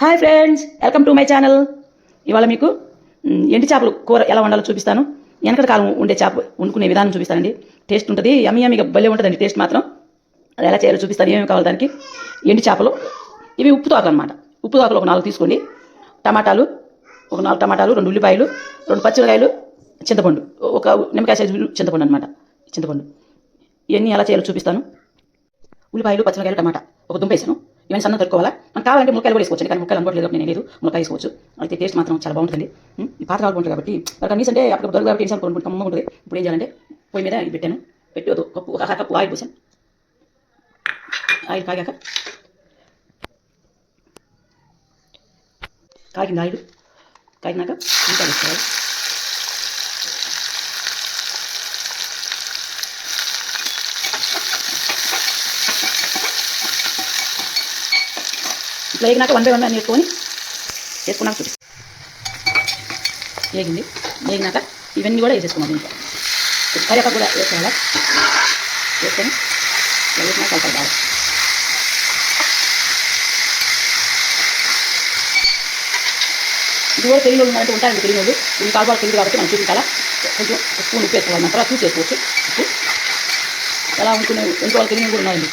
Hi friends welcome to my channel. ఇవాళ మీకు ఎండి చేపలు కూర ఎలా వండాలో చూపిస్తాను. వెనకటి కాలం ఉండే చేప వండుకునే విధానం చూపిస్తానండి. టేస్ట్ ఉంటుంది యమ్మి యమ్మిగా భలే ఉంటుందండి టేస్ట్ మాత్రం. అది ఎలా చేయాలో చూపిస్తాను ఏమేమి కావాలి దానికి. ఎండి చేపలు ఇవి ఉప్పు తోకలు అనమాట ఉప్పు తోకలు ఒక నాలుగు తీసుకోండి. టమాటాలు ఒక నాలుగు టమాటాలు రెండు ఉల్లిపాయలు రెండు పచ్చిమిరకాయలు చింతపండు. ఒక నిమ్మకాయ సైజు చింతపండు అనమాట చింతపండు. ఇవన్నీ ఎలా చేయాలో చూపిస్తాను. ఉల్లిపాయలు పచ్చిమిరకాయలు టమాటా. ఒక దుంపేసాను ఇవన్నీ సన్న దొరుకోవాలా మనకు కావాలంటే ముక్కలు కూడా వేసుకోవచ్చు కానీ ముక్కలు అనుకోవట్లేదు నేను లేదు ముక్కలు వేసుకోవచ్చు. అయితే టేస్ట్ మాత్రం చాలా బాగుంటుంది. ఈ పాత కావాలి ఉంటుంది కాబట్టి. మరి కనీసం అంటే అప్పుడు దొరక కాబట్టి వేసాను కొన్ని కమ్మ ఉంటుంది. ఇప్పుడు ఏం చేయాలంటే పొయ్యి మీద ఇది పెట్టాను. పెట్టి ఒక కప్పు ఒక కప్పు ఆయిల్ పోసాను. ఆయిల్ కాగాక కాగింది ఆయిల్ కాగినాక ఇంకా వేసుకోవాలి. వేగినాక వన్ బై వన్ అని వేసుకొని వేసుకున్నాక చూపి వేగింది. వేగినాక ఇవన్నీ కూడా వేసేసుకున్నాం దీంట్లో. కరివేపాకు కూడా వేసుకోవాలి? వేసుకొని వేసినా కలపాలి బాగా ఇది కూడా తెలియని ఉన్నారంటే ఉంటాయండి తెలియని వాళ్ళు ఇది కాల్పాలు తెలియదు కాబట్టి మనం చూపించాలా? కొంచెం స్పూన్ ఉప్పు వేసుకోవాలి. మన తర్వాత చూసి వేసుకోవచ్చు. ఉప్పు. ఎలా ఉంటుంది ఇంకో వాళ్ళు తెలియని కూడా ఉన్నాయండి.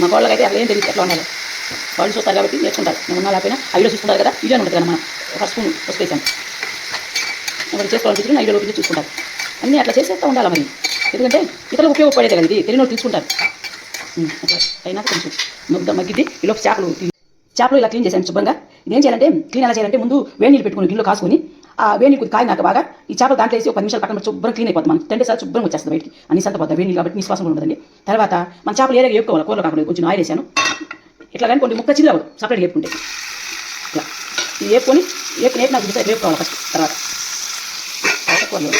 మా వాళ్ళకైతే అక్కడ ఏం తెలియదు ఎట్లా ఉండాలి. వాళ్ళు చూస్తారు కాబట్టి నేర్చుకుంటారు. నేను ఉన్నా లేకపోయినా ఆ వీడియో చూసుకుంటారు కదా వీడియో ఉంటుంది కదా మనం ఒక స్పూన్ పసుపు వేసాను ఎవరు చేసుకోవాలనిపించిన ఐడియో లోపల చూసుకుంటారు. అన్నీ అట్లా చేసేస్తూ ఉండాలి మరి. ఎందుకంటే ఇతరులకు ఉపయోగపడేది కదా ఇది తెలియని తీసుకుంటారు. అట్లా అయినా కొంచెం ముద్ద మగ్గిద్ది. ఈలోపు చేపలు చేపలు ఇలా క్లీన్ చేశాను శుభ్రంగా. ఇదేం చేయాలంటే క్లీన్ ఎలా చేయాలంటే ముందు వేడి నీళ్ళు పెట్టుకుని గిన్నెలో కాసుకొని ఆ వేడి నీళ్ళు కొద్ది కాయినాక బాగా ఈ చేపలు దాంట్లో వేసి ఒక పది నిమిషాలు పక్కన శుభ్రం క్లీన్ అయిపోతుంది మనం టెంటే సార్ శుభ్రం వచ్చేస్తుంది బయటికి. అన్ని సంత పోతుంది వేడి నీళ్ళు కాబట్టి నిశ్వాసం కూడా ఉంటుందండి తర్వాత మన చేపలు ఏదైనా ఎక్కువ కూరలో కాకుండా కొంచెం ఆయిల్ వేసాను. ఇట్లా కానీ కొన్ని ముక్క చిల్లవదు సపరేట్ వేపుకుంటే. ఇట్లా. ఇది వేపుకొని వేపు నేపు నాకు చూస్తే వేపుకోవాలి ఫస్ట్ తర్వాత. తర్వాత కూరలో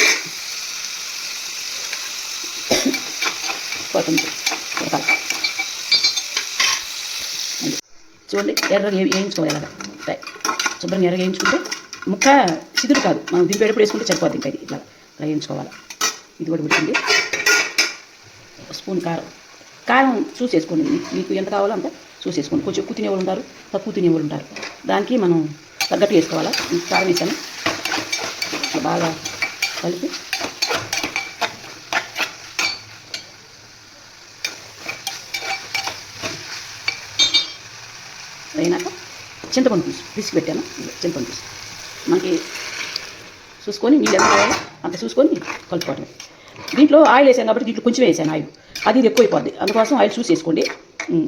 చూడండి ఎర్రగా వేయించుకోవాలి అలాగా. శుభ్రంగా ఎర్రగా వేయించుకుంటే ముక్క చిదురు కాదు. మనం దింపేటప్పుడు వేసుకుంటే సరిపోద్ది ఇంకా ఇది. ఇట్లా ఇలా వేయించుకోవాలి. ఇది కూడా ఉడికింది. స్పూన్ కారం. కారం చూసి వేసుకోండి. మీకు ఎంత కావాలో అంత చూసేసుకోండి. కొంచెం ఎక్కువ తినేవాళ్ళు ఉంటారు? తక్కువ తినేవాళ్ళు ఉంటారు? దానికి మనం తగ్గట్టు వేసుకోవాలా? కారం వేసాను. బాగా కలిపి. అయినాక చింతపండు పులుసు. పిసికి పెట్టాను. చింతపండు పులుసు. మనకి చూసుకొని నీళ్ళు ఎంత కావాలో? అంత చూసుకొని కలుపుకోవటం దీంట్లో ఆయిల్ వేసాను కాబట్టి దీంట్లో కొంచెం వేసాను ఆయిల్. అది ఇది ఎక్కువ అయిపోద్ది అందుకోసం ఆయిల్ చూసి వేసుకోండి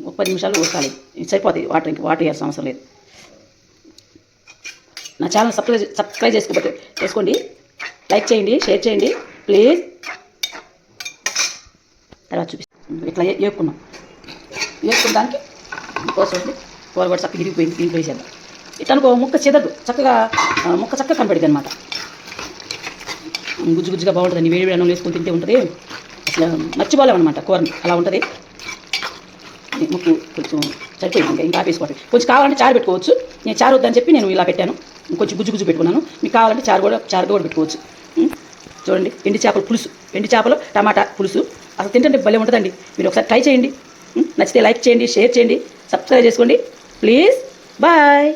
ఒక పది నిమిషాలు ఉడకాలి. ఇది సరిపోతుంది వాటర్ ఇంక వాటర్ వేయాల్సిన అవసరం లేదు. నా ఛానల్ సబ్స్క్రైబ్ సబ్స్క్రైబ్ చేసుకోబట్టి చేసుకోండి. లైక్ చేయండి షేర్ చేయండి. ప్లీజ్. తర్వాత చూపిస్తాను ఇట్లా వేపుకున్నాం వేసుకున్న దానికి కోసం కూర కూడా చక్కగా ఇరిగిపోయింది దీంట్లో వేసేద్దాం. ఇట్లా అనుకో ముక్క చెదదు చక్కగా ముక్క చక్కగా కనపడింది అనమాట గుజ్జు గుజ్జుగా బాగుంటుంది వేడి వేడి అన్నం వేసుకొని తింటే ఉంటుంది. అసలు మర్చిపోలేమన్నమాట కూరని. అలా ఉంటుంది. ముక్కు కొంచెం సరిపోయింది ఇంకా ఇంకా ఆపేసుకోవటం కొంచెం కావాలంటే చారు పెట్టుకోవచ్చు. నేను చారు వద్దని చెప్పి నేను ఇలా పెట్టాను. కొంచెం గుజ్జు గుజ్జు పెట్టుకున్నాను. మీకు కావాలంటే చారు కూడా చారు కూడా పెట్టుకోవచ్చు. చూడండి. ఎండి చేపల పులుసు. ఎండి చేపలు టమాటా పులుసు. అసలు తింటే భలే ఉంటుందండి. మీరు ఒకసారి ట్రై చేయండి. నచ్చితే లైక్ చేయండి షేర్ చేయండి సబ్స్క్రైబ్ చేసుకోండి. ప్లీజ్. బాయ్.